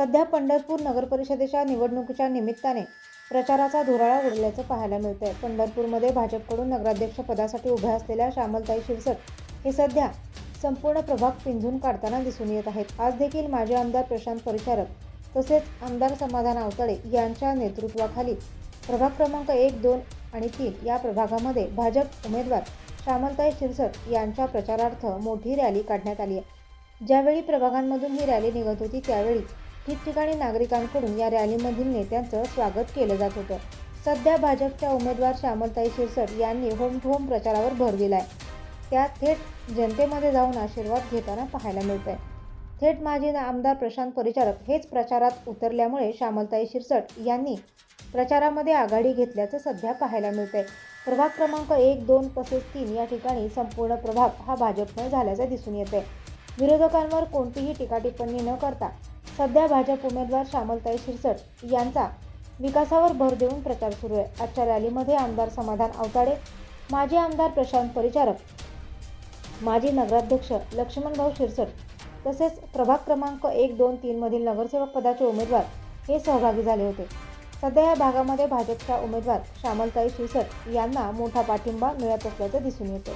सध्या पंढरपूर नगरपरिषदेच्या निवडणुकीच्या निमित्ताने प्रचाराचा धुराळा उडल्याचं पाहायला मिळतंय. पंढरपूरमध्ये भाजपकडून नगराध्यक्षपदासाठी उभ्या असलेल्या श्यामलताई शिरसट हे सध्या संपूर्ण प्रभाग पिंजून काढताना दिसून येत आहेत. आज देखील माजी आमदार प्रशांत परिचारक तसेच आमदार समाधान अवतळे यांच्या नेतृत्वाखाली प्रभाग क्रमांक एक दोन आणि तीन या प्रभागामध्ये भाजप उमेदवार श्यामलताई शिरसट यांच्या प्रचारार्थ मोठी रॅली काढण्यात आली आहे. ज्यावेळी प्रभागांमधून ही रॅली निघत होती त्यावेळी ठिकठिकाणी नागरिकांकडून या रॅलीमधील नेत्यांचं स्वागत केलं जात होतं. सध्या भाजपच्या उमेदवार श्यामलताई शिरसट यांनी होम टू होम प्रचारावर भर दिलाय. त्या थेट जनतेमध्ये जाऊन आशीर्वाद घेताना पाहायला मिळत आहे थेट माजी आमदार प्रशांत परिचारक हेच प्रचारात उतरल्यामुळे श्यामलताई शिरसट यांनी प्रचारामध्ये आघाडी घेतल्याचं सध्या पाहायला मिळत आहे प्रभाग क्रमांक एक दोन तसेच तीन या ठिकाणी संपूर्ण प्रभाग हा भाजपमय झाल्याचं दिसून येत आहे विरोधकांवर कोणतीही टीका टिप्पणी न करता सध्या भाजप उमेदवार श्यामलताई शिरसट यांचा विकासावर भर देऊन प्रचार सुरू आहे. आजच्या रॅलीमध्ये आमदार समाधान अवताडे माजी आमदार प्रशांत परिचारक माजी नगराध्यक्ष लक्ष्मणभाऊ शिरसट तसेच प्रभाग क्रमांक एक दोन तीनमधील नगरसेवक पदाचे उमेदवार हे सहभागी झाले होते. सध्या या भागामध्ये भाजपच्या उमेदवार श्यामलताई शिरसट यांना मोठा पाठिंबा मिळत असल्याचं दिसून येतं.